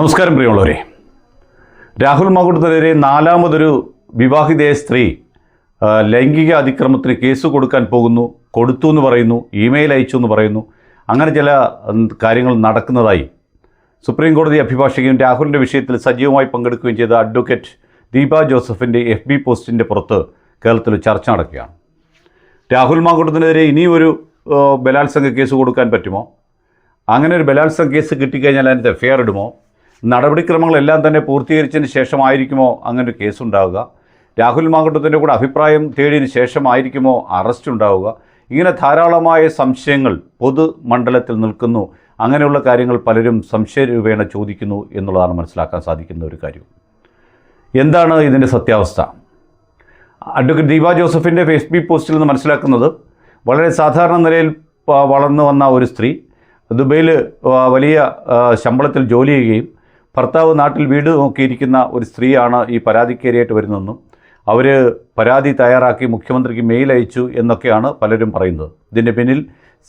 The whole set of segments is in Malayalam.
നമസ്കാരം പ്രിയമുള്ളവരെ. രാഹുൽ മാങ്കുട്ടത്തിനെതിരെ നാലാമതൊരു വിവാഹിതയായ സ്ത്രീ ലൈംഗിക അതിക്രമത്തിന് കേസ് കൊടുക്കാൻ പോകുന്നു കൊടുത്തു എന്ന് പറയുന്നു ഇമെയിൽ അയച്ചു എന്ന് പറയുന്നു. അങ്ങനെ ചില കാര്യങ്ങൾ നടക്കുന്നതായി സുപ്രീം കോടതി അഭിഭാഷകയും രാഹുലിന്റെ വിഷയത്തിൽ സജീവമായി പങ്കെടുക്കുകയും ചെയ്ത അഡ്വക്കേറ്റ് ദീപ ജോസഫിന്റെ എഫ് ബി പോസ്റ്റിന്റെ പുറത്ത് കേരളത്തിൽ ചർച്ച നടക്കുകയാണ്. രാഹുൽ മാങ്കുട്ടത്തിനെതിരെ ഇനിയൊരു ഒരു ബലാത്സംഗ കേസ് കൊടുക്കാൻ പറ്റുമോ? അങ്ങനെ ഒരു ബലാത്സംഗ കേസ് കിട്ടിക്കഴിഞ്ഞാൽ അതിന്റെ എഫ് ഐ ആർ ഇടുമോ? നടപടിക്രമങ്ങളെല്ലാം തന്നെ പൂർത്തീകരിച്ചതിന് ശേഷമായിരിക്കുമോ അങ്ങനെ ഒരു കേസ്ണ്ടാവുക? രാഹുൽ മാങ്കുട്ടത്തിന്റെ കൂടെ അഭിപ്രായം തേടിയതിന് ശേഷമായിരിക്കുമോ അറസ്റ്റ് ഉണ്ടാവുക ഇങ്ങനെ ധാരാളമായ സംശയങ്ങൾ പൊതുമണ്ഡലത്തിൽ നിൽക്കുന്നു. അങ്ങനെയുള്ള കാര്യങ്ങൾ പലരും സംശയരൂപേണ ചോദിക്കുന്നു എന്നുള്ളതാണ് മനസ്സിലാക്കാൻ സാധിക്കുന്ന ഒരു കാര്യം. എന്താണ് ഇതിന്റെ സത്യാവസ്ഥ? അഡ്വക്കേറ്റ് ദീപ ജോസഫിന്റെ ഫേസ്ബുക്ക് പോസ്റ്റിൽ നിന്ന് മനസ്സിലാക്കുന്നത് വളരെ സാധാരണ നിലയിൽ വളർന്നു വന്ന ഒരു സ്ത്രീ ദുബൈയിൽ വലിയ ശമ്പളത്തിൽ ജോലി ചെയ്യുകയും ഭർത്താവ് നാട്ടിൽ വീട് നോക്കിയിരിക്കുന്ന ഒരു സ്ത്രീയാണ് ഈ പരാതിക്കേരിയായിട്ട് വരുന്നതെന്നും അവർ പരാതി തയ്യാറാക്കി മുഖ്യമന്ത്രിക്ക് മെയിൽ അയച്ചു എന്നൊക്കെയാണ് പലരും പറയുന്നത്. ഇതിന്റെ പിന്നിൽ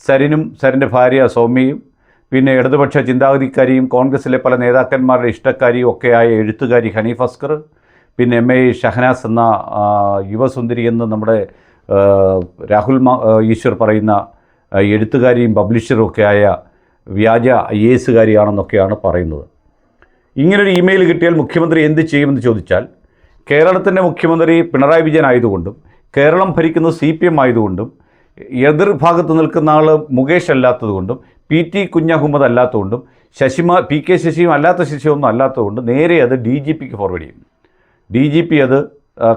സരിനും സരിന്റെ ഭാര്യ സൗമ്യയും പിന്നെ ഇടതുപക്ഷ ചിന്താഗതിക്കാരിയും കോൺഗ്രസിലെ പല നേതാക്കന്മാരുടെ ഇഷ്ടക്കാരിയും ഒക്കെയായ എഴുത്തുകാരി ഹനീഫ് അസ്കർ പിന്നെ എം എ ഷഹനാസ് എന്ന യുവസുന്ദരി എന്ന് നമ്മുടെ രാഹുൽ ഈശ്വർ പറയുന്ന എഴുത്തുകാരിയും പബ്ലിഷറും ഒക്കെയായ വ്യാജ ഐ എസുകാരിയാണെന്നൊക്കെയാണ് പറയുന്നത്. ഇങ്ങനൊരു ഇമെയിൽ കിട്ടിയാൽ മുഖ്യമന്ത്രി എന്ത് ചെയ്യുമെന്ന് ചോദിച്ചാൽ കേരളത്തിന്റെ മുഖ്യമന്ത്രി പിണറായി വിജയൻ ആയതുകൊണ്ടും കേരളം ഭരിക്കുന്നത് സി പി എം ആയതുകൊണ്ടും എതിർഭാഗത്ത് നിൽക്കുന്ന ആൾ മുകേഷ് അല്ലാത്തതുകൊണ്ടും പി ടി കുഞ്ഞഹമ്മദ് അല്ലാത്തതുകൊണ്ടും ശശിമ പി കെ ശശിയും അല്ലാത്ത ശശിയൊന്നും അല്ലാത്തതുകൊണ്ട് നേരെ അത് ഡി ജി പിക്ക് ഫോർവേഡ് ചെയ്യും. ഡി ജി പി അത്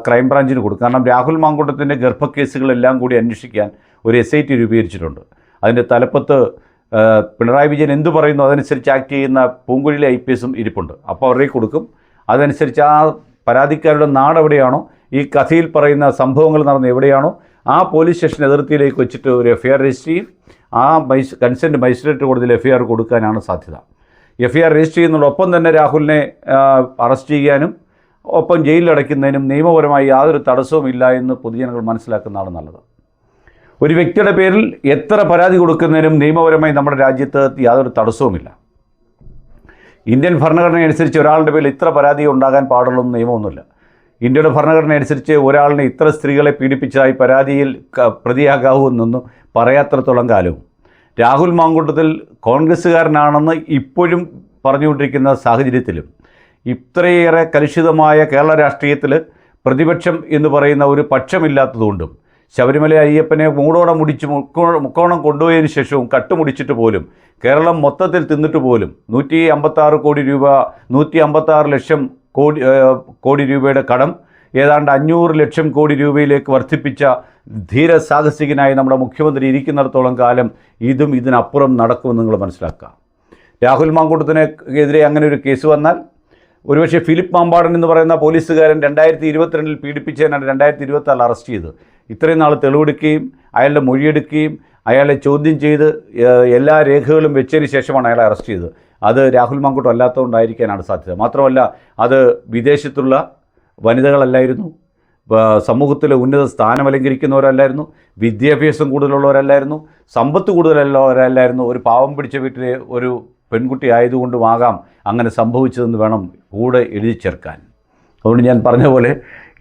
ക്രൈംബ്രാഞ്ചിന് കൊടുക്കും. കാരണം രാഹുൽ മാങ്കുണ്ടത്തിന്റെ ഗർഭക്കേസുകളെല്ലാം കൂടി അന്വേഷിക്കാൻ ഒരു എസ് ഐ ടി രൂപീകരിച്ചിട്ടുണ്ട്. അതിന്റെ തലപ്പത്ത് പിണറായി വിജയൻ എന്തു പറയുന്നു അതനുസരിച്ച് ആക്ട് ചെയ്യുന്ന പൂങ്കുഴിയിലെ ഐ പി എസും ഇരിപ്പുണ്ട്. അപ്പോൾ അവരുടെ കൊടുക്കും. അതനുസരിച്ച് ആ പരാതിക്കാരുടെ നാട് എവിടെയാണോ ഈ കഥയിൽ പറയുന്ന സംഭവങ്ങൾ നടന്ന എവിടെയാണോ ആ പോലീസ് സ്റ്റേഷൻ അതിർത്തിയിലേക്ക് വെച്ചിട്ട് ഒരു എഫ് ഐ ആർ രജിസ്റ്റർ ചെയ്യും. ആ മൈസ് കൺസെന്റ് മജിസ്ട്രേറ്റ് കോടതിയിൽ എഫ് ഐ ആർ കൊടുക്കാനാണ് സാധ്യത. എഫ് ഐ ആർ രജിസ്റ്റർ ചെയ്യുന്നതോടൊപ്പം തന്നെ രാഹുലിനെ അറസ്റ്റ് ചെയ്യാനും ഒപ്പം ജയിലിൽ അടയ്ക്കുന്നതിനും നിയമപരമായി യാതൊരു തടസ്സവുമില്ല എന്ന് പൊതുജനങ്ങൾ മനസ്സിലാക്കുന്നതാണ് നല്ലത്. ഒരു വ്യക്തിയുടെ പേരിൽ എത്ര പരാതി കൊടുക്കുന്നതിനും നിയമപരമായി നമ്മുടെ രാജ്യത്ത് യാതൊരു തടസ്സവുമില്ല. ഇന്ത്യൻ ഭരണഘടന അനുസരിച്ച് ഒരാളുടെ പേരിൽ ഇത്ര പരാതി ഉണ്ടാകാൻ പാടുള്ളൂ എന്ന് നിയമമൊന്നുമില്ല. ഇന്ത്യയുടെ ഭരണഘടന അനുസരിച്ച് ഒരാളിനെ ഇത്ര സ്ത്രീകളെ പീഡിപ്പിച്ചതായി പരാതിയിൽ പ്രതിയാകാവുമെന്നൊന്നും പറയാത്രത്തോളം കാലവും. രാഹുൽ മാങ്കൂട്ടത്തിൽ കോൺഗ്രസ്സുകാരനാണെന്ന് ഇപ്പോഴും പറഞ്ഞുകൊണ്ടിരിക്കുന്ന സാഹചര്യത്തിലും ഇത്രയേറെ കലുഷിതമായ കേരള രാഷ്ട്രീയത്തിൽ പ്രതിപക്ഷം എന്ന് പറയുന്ന ഒരു പക്ഷമില്ലാത്തതുകൊണ്ടും ശബരിമല അയ്യപ്പനെ മൂടോടെ മുടിച്ച് മുക്കോണം കൊണ്ടുപോയതിന് ശേഷവും കട്ടുമുടിച്ചിട്ട് പോലും കേരളം മൊത്തത്തിൽ തിന്നിട്ട് പോലും നൂറ്റി അമ്പത്താറ് കോടി രൂപ നൂറ്റി അമ്പത്താറ് ലക്ഷം കോടി കോടി രൂപയുടെ കടം ഏതാണ്ട് അഞ്ഞൂറ് ലക്ഷം കോടി രൂപയിലേക്ക് വർദ്ധിപ്പിച്ച ധീരസാഹസികനായി നമ്മുടെ മുഖ്യമന്ത്രി ഇരിക്കുന്നിടത്തോളം കാലം ഇതും ഇതിനപ്പുറം നടക്കുമെന്ന് നിങ്ങൾ മനസ്സിലാക്കുക രാഹുൽ മാങ്കൂട്ടത്തിനെതിരെ അങ്ങനെ ഒരു കേസ് വന്നാൽ ഒരുപക്ഷെ ഫിലിപ്പ് മാമ്പാടൻ എന്ന് പറയുന്ന പോലീസുകാരൻ രണ്ടായിരത്തി ഇരുപത്തിരണ്ടിൽ പീഡിപ്പിച്ചതിനാണ് രണ്ടായിരത്തി ഇരുപത്തി അറസ്റ്റ് ചെയ്തത്. ഇത്രയും നാൾ തെളിവെടുക്കുകയും അയാളുടെ മൊഴിയെടുക്കുകയും അയാളെ ചോദ്യം ചെയ്ത് എല്ലാ രേഖകളും വെച്ചതിന് ശേഷമാണ് അയാളെ അറസ്റ്റ് ചെയ്തത്. അത് രാഹുൽ മാങ്കൂട്ടം അല്ലാത്തതുകൊണ്ടായിരിക്കാനാണ് സാധ്യത. മാത്രമല്ല അത് വിദേശത്തുള്ള വനിതകളല്ലായിരുന്നു. സമൂഹത്തിലെ ഉന്നത സ്ഥാനം അലങ്കരിക്കുന്നവരല്ലായിരുന്നു. വിദ്യാഭ്യാസം കൂടുതലുള്ളവരല്ലായിരുന്നു. സമ്പത്ത് കൂടുതലുള്ളവരല്ലായിരുന്നു. ഒരു പാവം പിടിച്ച വീട്ടിലെ ഒരു പെൺകുട്ടി ആയതുകൊണ്ടുമാകാം അങ്ങനെ സംഭവിച്ചതെന്ന് വേണം കൂടെ എഴുതി ചേർക്കാൻ. അതുകൊണ്ട് ഞാൻ പറഞ്ഞ പോലെ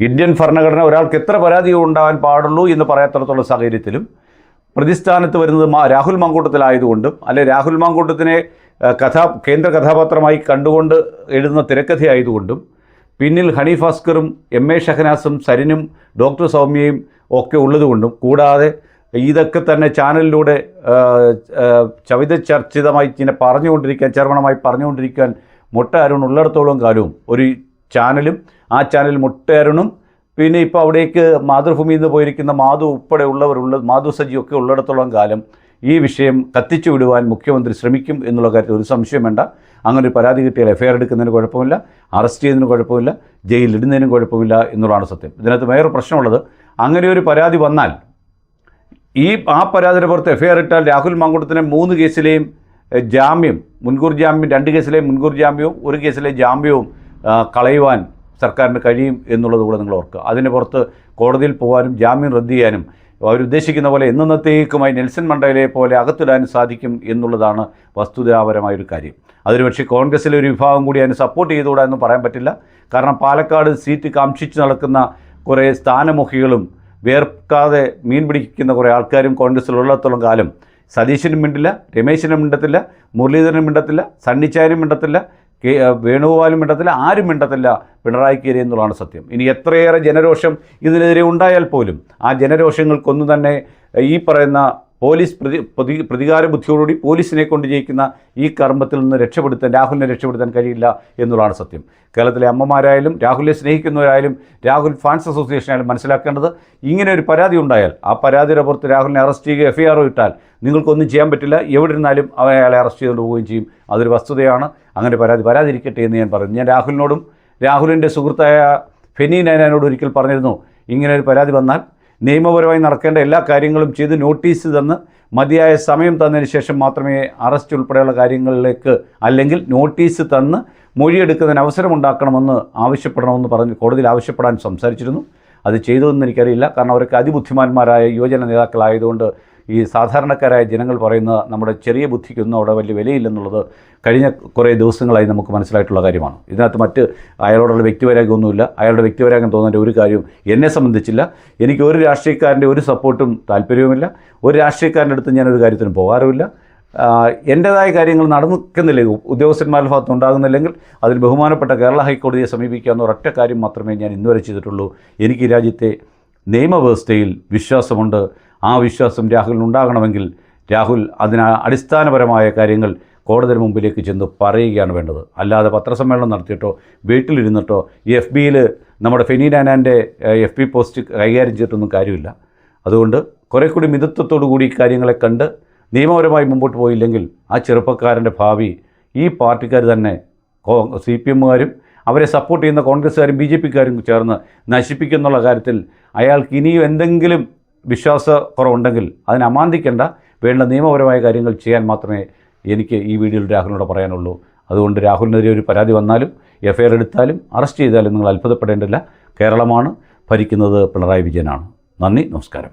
ഇന്ത്യൻ ഭരണഘടന ഒരാൾക്ക് എത്ര പരാതി ഉണ്ടാകാൻ പാടുള്ളൂ എന്ന് പറയാത്തടത്തുള്ള സാഹചര്യത്തിലും പ്രതിസ്ഥാനത്ത് വരുന്നത് രാഹുൽ മാങ്കൂട്ടത്തിലായതുകൊണ്ടും അല്ലെ രാഹുൽ മാങ്കൂട്ടത്തിനെ കഥാ കേന്ദ്ര കഥാപാത്രമായി കണ്ടുകൊണ്ട് എഴുതുന്ന തിരക്കഥയായതുകൊണ്ടും പിന്നിൽ ഹണീഫ് അസ്കറും എം എ ഷഹനാസും സരിനും ഡോക്ടർ സൗമ്യയും ഒക്കെ ഉള്ളതുകൊണ്ടും കൂടാതെ ഇതൊക്കെ തന്നെ ചാനലിലൂടെ ചവിത ചർച്ചിതമായി ഇങ്ങനെ പറഞ്ഞുകൊണ്ടിരിക്കാൻ ചർമ്മണമായി പറഞ്ഞുകൊണ്ടിരിക്കാൻ മുട്ട അരുൺ ഉള്ളിടത്തോളം കാലവും ഒരു ചാനലും ആ ചാനൽ മുട്ടേരണും പിന്നെ ഇപ്പോൾ അവിടേക്ക് മാതൃഭൂമിയിൽ നിന്ന് പോയിരിക്കുന്ന മാധു ഉൾപ്പെടെ ഉള്ളവരുള്ള മാധു സജി ഒക്കെ ഉള്ളിടത്തോളം കാലം ഈ വിഷയം കത്തിച്ചു വിടുവാൻ മുഖ്യമന്ത്രി ശ്രമിക്കും എന്നുള്ള കാര്യത്തിൽ ഒരു സംശയം വേണ്ട. അങ്ങനെ ഒരു പരാതി കിട്ടിയാൽ എഫ്ഐആർ എടുക്കുന്നതിന് കുഴപ്പമില്ല അറസ്റ്റ് ചെയ്യുന്നതിന് കുഴപ്പമില്ല ജയിലിടുന്നതിനും കുഴപ്പമില്ല എന്നുള്ളതാണ് സത്യം. ഇതിനകത്ത് വേറെ പ്രശ്നമുള്ളത് അങ്ങനെ ഒരു പരാതി വന്നാൽ ഈ ആ പരാതിയുടെ പുറത്ത് എഫ്ഐആർ ഇട്ടാൽ രാഹുൽ മാങ്കുട്ടത്തിന് മൂന്ന് കേസിലെയും ജാമ്യം മുൻകൂർ ജാമ്യം രണ്ട് കേസിലെയും മുൻകൂർ ജാമ്യവും ഒരു കേസിലെ ജാമ്യവും കളയുവാൻ സർക്കാരിന് കഴിയും എന്നുള്ളത് കൂടെ നിങ്ങൾ ഓർക്കുക. അതിന് പുറത്ത് കോടതിയിൽ പോകാനും ജാമ്യം റദ്ദ് ചെയ്യാനും അവരുദ്ദേശിക്കുന്ന പോലെ എന്നത്തേക്കുമായി നെൽസൺ മണ്ടേലയെ പോലെ അകത്തിടാനും സാധിക്കും എന്നുള്ളതാണ് വസ്തുതാപരമായൊരു കാര്യം. അതൊരുപക്ഷെ കോൺഗ്രസ്സിലെ ഒരു വിഭാഗം കൂടി അതിന് സപ്പോർട്ട് ചെയ്തുകൂടാ എന്ന് പറയാൻ പറ്റില്ല. കാരണം പാലക്കാട് സീറ്റ് കാംക്ഷിച്ച് നടക്കുന്ന കുറേ സ്ഥാനമുഖികളും വേർക്കാതെ മീൻ പിടിക്കുന്ന കുറേ ആൾക്കാരും കോൺഗ്രസ്സിലുള്ളിടത്തോളം കാലം സതീശനും മിണ്ടില്ല രമേശനും മിണ്ടത്തില്ല മുരളീധരനും മിണ്ടത്തില്ല സണ്ണിച്ചായനും മിണ്ടത്തില്ല കെ വേണുഗോപാലും മിണ്ടത്തില്ല ആരും മിണ്ടത്തില്ല പിണറായിക്കെതിരെ എന്നുള്ളതാണ് സത്യം. ഇനി എത്രയേറെ ജനരോഷം ഇതിനെതിരെ ഉണ്ടായാൽ പോലും ആ ജനരോഷങ്ങൾക്കൊന്നും തന്നെ ഈ പറയുന്ന പോലീസ് പ്രതി പ്രതി പ്രതികാര ബുദ്ധിയോടുകൂടി പോലീസിനെ കൊണ്ട് ജയിക്കുന്ന ഈ കർമ്മത്തിൽ നിന്ന് രക്ഷപ്പെടുത്താൻ രാഹുലിനെ രക്ഷപ്പെടുത്താൻ കഴിയില്ല എന്നുള്ളതാണ് സത്യം. കേരളത്തിലെ അമ്മമാരായാലും രാഹുലിനെ സ്നേഹിക്കുന്നവരായാലും രാഹുൽ ഫാൻസ് അസോസിയേഷൻ ആയാലും മനസ്സിലാക്കേണ്ടത് ഇങ്ങനെ ഒരു പരാതി ഉണ്ടായാൽ ആ പരാതിയുടെ പുറത്ത് രാഹുലിനെ അറസ്റ്റ് ചെയ്യുക എഫ് ഐ ആർ ഇട്ടാൽ നിങ്ങൾക്കൊന്നും ചെയ്യാൻ പറ്റില്ല. എവിടെ ഇരുന്നാലും അയാളെ അറസ്റ്റ് ചെയ്തുകൊണ്ട് പോവുകയും ചെയ്യും. അതൊരു വസ്തുതയാണ്. അങ്ങനെ പരാതി വരാതിരിക്കട്ടെ എന്ന് ഞാൻ പറയുന്നു. ഞാൻ രാഹുലിനോടും രാഹുലിന്റെ സുഹൃത്തായ ഫെനി നയനാനോട് ഒരിക്കൽ പറഞ്ഞിരുന്നു ഇങ്ങനെ ഒരു പരാതി വന്നാൽ നിയമപരമായി നടക്കേണ്ട എല്ലാ കാര്യങ്ങളും ചെയ്ത് നോട്ടീസ് തന്ന് മതിയായ സമയം തന്നതിന് ശേഷം മാത്രമേ അറസ്റ്റ് ഉൾപ്പെടെയുള്ള കാര്യങ്ങളിലേക്ക് അല്ലെങ്കിൽ നോട്ടീസ് തന്ന് മൊഴിയെടുക്കുന്നതിന് അവസരമുണ്ടാക്കണമെന്ന് ആവശ്യപ്പെടണമെന്ന് പറഞ്ഞ് കോടതിയിൽ ആവശ്യപ്പെടാൻ സംസാരിച്ചിരുന്നു. അത് ചെയ്തതെന്ന് എനിക്കറിയില്ല. കാരണം അവരൊക്കെ അതിബുദ്ധിമാന്മാരായ യുവജന നേതാക്കളായതുകൊണ്ട് ഈ സാധാരണക്കാരായ ജനങ്ങൾ പറയുന്ന നമ്മുടെ ചെറിയ ബുദ്ധിക്കൊന്നും അവിടെ വലിയ വിലയില്ലെന്നുള്ളത് കഴിഞ്ഞ കുറേ ദിവസങ്ങളായി നമുക്ക് മനസ്സിലായിട്ടുള്ള കാര്യമാണ്. ഇതിനകത്ത് മറ്റ് അയാളോടുള്ള വ്യക്തിവൈരാഗ്യമൊന്നുമില്ല. അയാളുടെ വ്യക്തിവൈരാഗ്യം തോന്നേണ്ട ഒരു കാര്യവും എന്നെ സംബന്ധിച്ചില്ല. എനിക്ക് ഒരു രാഷ്ട്രീയക്കാരന്റെ ഒരു സപ്പോർട്ടും താല്പര്യവുമില്ല. ഒരു രാഷ്ട്രീയക്കാരന്റെ അടുത്ത് ഞാനൊരു കാര്യത്തിനും പോകാറുമില്ല. എന്റേതായ കാര്യങ്ങൾ നടന്നിക്കുന്നില്ല ഉദ്യോഗസ്ഥന്മാരുടെ ഭാഗത്ത് ഉണ്ടാകുന്നില്ലെങ്കിൽ അതിൽ ബഹുമാനപ്പെട്ട കേരള ഹൈക്കോടതിയെ സമീപിക്കാവുന്ന ഒരൊറ്റ കാര്യം മാത്രമേ ഞാൻ ഇന്നുവരെ ചെയ്തിട്ടുള്ളൂ. എനിക്ക് രാജ്യത്തെ നിയമവ്യവസ്ഥയിൽ വിശ്വാസമുണ്ട്. ആ വിശ്വാസം രാഹുലിന് ഉണ്ടാകണമെങ്കിൽ രാഹുൽ അതിന് അടിസ്ഥാനപരമായ കാര്യങ്ങൾ കോടതിയുടെ മുമ്പിലേക്ക് ചെന്ന് പറയുകയാണ് വേണ്ടത്. അല്ലാതെ പത്രസമ്മേളനം നടത്തിയിട്ടോ വീട്ടിലിരുന്നിട്ടോ ഈ എഫ് ബിയിൽ നമ്മുടെ ഫെനി നാനാന്റെ എഫ് ബി പോസ്റ്റ് കൈകാര്യം ചെയ്തിട്ടൊന്നും കാര്യമില്ല. അതുകൊണ്ട് കുറേ കൂടി മിതത്വത്തോടു കൂടി കാര്യങ്ങളെ കണ്ട് നിയമപരമായി മുമ്പോട്ട് പോയില്ലെങ്കിൽ ആ ചെറുപ്പക്കാരന്റെ ഭാവി ഈ പാർട്ടിക്കാർ തന്നെ സി പി എമ്മുകാരും അവരെ സപ്പോർട്ട് ചെയ്യുന്ന കോൺഗ്രസ്സുകാരും ബി ജെ പിക്കാരും ചേർന്ന് നശിപ്പിക്കുന്നുള്ള കാര്യത്തിൽ അയാൾക്ക് ഇനിയും എന്തെങ്കിലും വിശ്വാസക്കുറവുണ്ടെങ്കിൽ അതിനെ അമാന്തിക്കേണ്ട വേണ്ട നിയമപരമായ കാര്യങ്ങൾ ചെയ്യാൻ മാത്രമേ എനിക്ക് ഈ വീഡിയോയിൽ രാഹുലിനോട് പറയാനുള്ളൂ. അതുകൊണ്ട് രാഹുലിനെതിരെ ഒരു പരാതി വന്നാലും എഫ് ഐ ആർ എടുത്താലും അറസ്റ്റ് ചെയ്താലും നിങ്ങൾ അത്ഭുതപ്പെടേണ്ടില്ല കേരളമാണ് ഭരിക്കുന്നത് പിണറായി വിജയനാണ്. നന്ദി നമസ്കാരം.